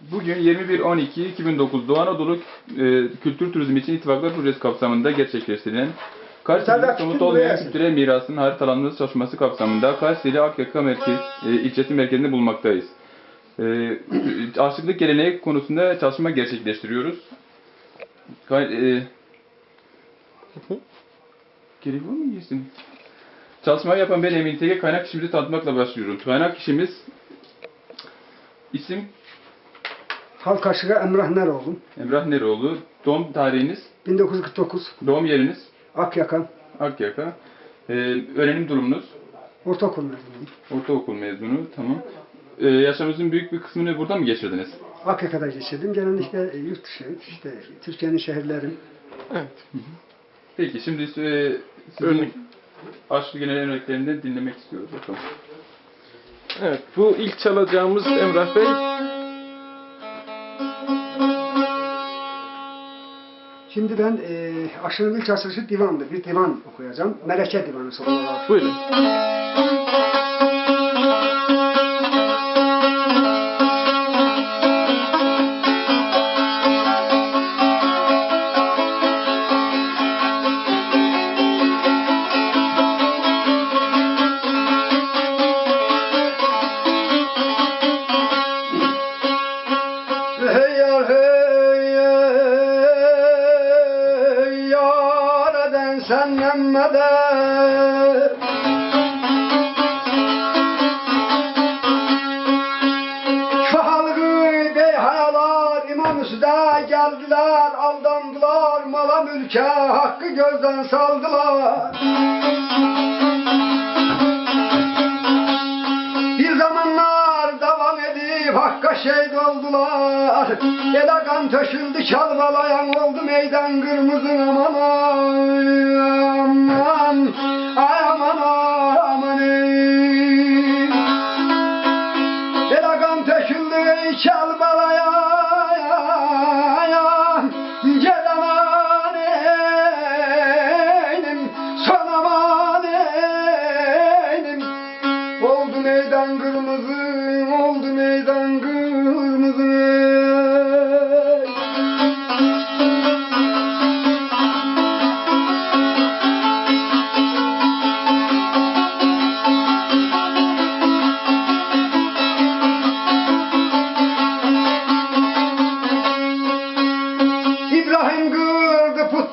Bugün 21-12-2009 Doğu Anadolu e, Kültür Turizmi için İttifaklar Projesi kapsamında gerçekleştirilen Kayseri'nin somut olmayan kültürel mirasının haritalanması çalışması kapsamında Kayseri Akyaka Merkez e, ilçesi merkezinde bulunmaktayız. E, aşıklık geleneği konusunda çalışma gerçekleştiriyoruz. Kay- e, var mı girsin? Çalışmayı yapan ben Emin Tege kaynak işimizi tanıtmakla başlıyorum. Kaynak işimiz isim Halk aşığı Emrah Neroğlu. Emrah Neroğlu, doğum tarihiniz, 1949. doğum yeriniz Akyaka. Akyaka, ee, öğrenim durumunuz, Ortaokul mezunuyum. ortaokul mezunu, tamam. Ee, yaşamınızın büyük bir kısmını burada mı geçirdiniz? Akyaka'da geçirdim. Genellikle yurt dışı, işte Türkiye'nin şehirleri. Peki şimdi e, sizin Örnek. aşkı genel örneklerinden dinlemek istiyoruz bakalım. Evet, bu ilk çalacağımız Emrah Bey. Şimdi ben e, aşırılık çarşısı divandı. Bir divan okuyacağım. Meleke divanı sallallahu. Buyurun. Geldiler aldandılar mala mülke hakkı gözden saldılar Bir zamanlar devam edip hakka şehit oldular. Ele kan töşüldü çalbalayan oldu meydan kırmızı aman aman aman aman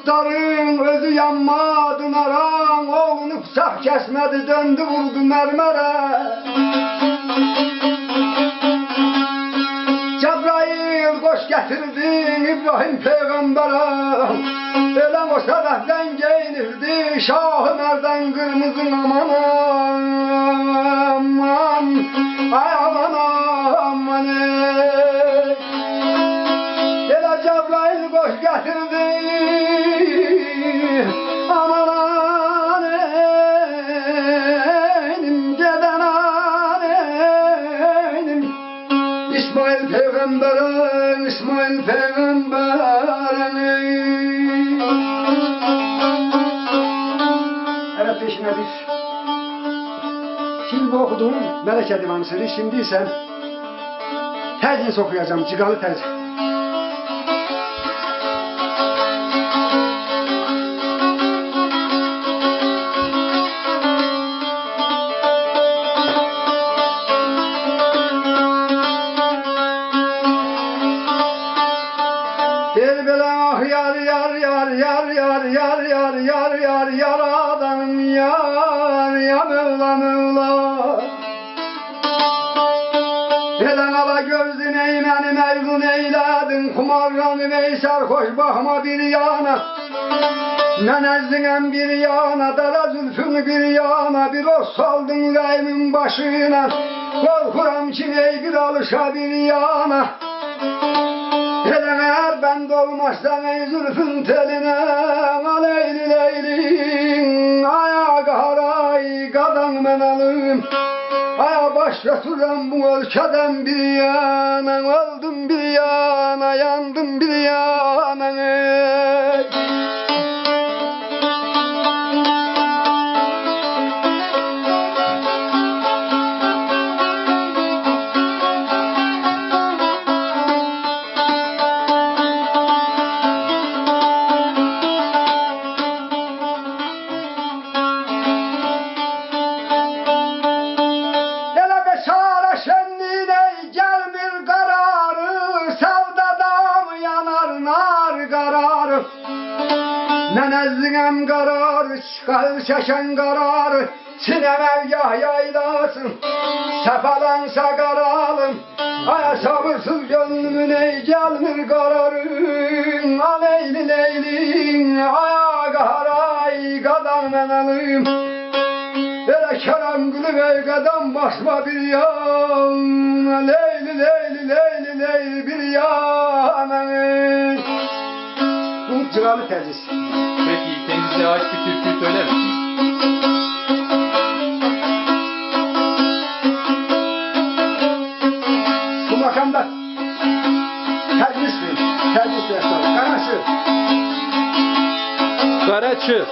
putların, özü yanmadı naran, oğlunu bıçak kesmedi, döndü vurdu mermere. Cebrail koş getirdin İbrahim peygambere Ölen o sebepten giyinirdi Şah-ı Merdan kırmızı aman aman Ay aman aman. Ele Cebrail koş getirdi Şimdi okuduğum Meleke Divanısı'nı şimdi ise Tercih okuyacağım, cigalı. Derbela yar yar yar yar yar yar yar yar Gözlü neymeni mevzun eyledin Kumarranı ve sarhoş bakma bir yana. Nenezdinen bir yana Dara zülfün bir yana Bir o saldın yüreğimin başına. Korkuram ki ey bir alışa bir yana. Hele eğer ben dolmazsam ey zülfün teline Götürem bu ülkeden bir yana Öldüm bir yana yandım bir yana şaşan karar, sinem evgah yaylasın. Sefalansa karalım, sabırsız gönlümün ey gelmir kararın. Aleyli leylin, aya karay, kadam menalım. Ele kerem gülüm ey basma bir yan. Leyli leyli leyli leyli bir yan. Bu cıralı tercih. Peki kendinize ait bir türkü söyler misiniz? Bu makamda tercihsin. Tercih yaşlar. Karaşı. Karaçı.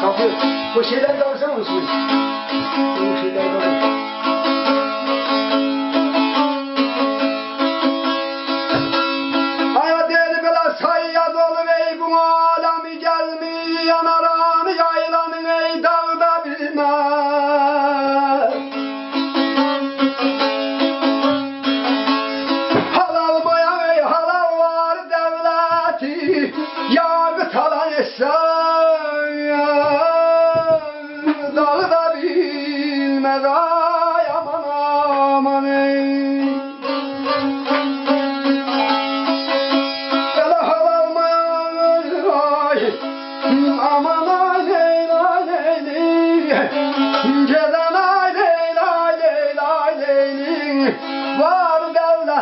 Kapı. Bu şeyler de olsa mısın? Bu şeyler de olur.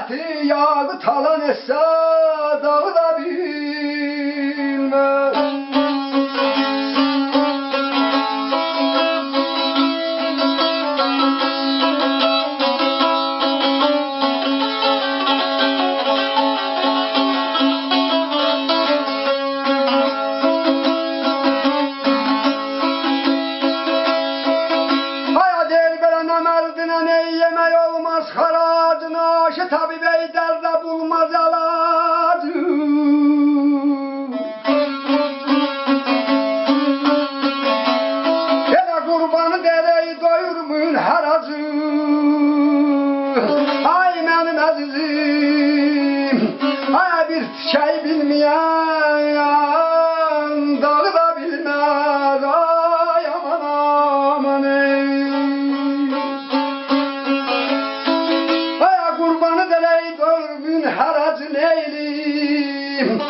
Devleti yağı talan etse Dağda bilmeyen Dağı da bilmez Ay aman aman ey Ay kurbanı dereyi doyurmun haracı leylim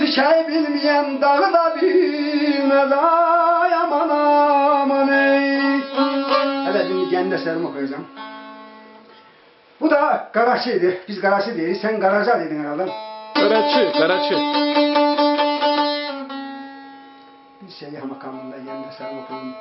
Bir şey bilmeyen dağı da bilmez Ay aman aman ey Evet şimdi kendi eserimi okuyacağım. Bu da Karaşi'ydi. Biz Karaşi değiliz. Sen Karaca dedin herhalde. Karaçı. Karaçı. Şey makamında kendi eserimi okuyayım.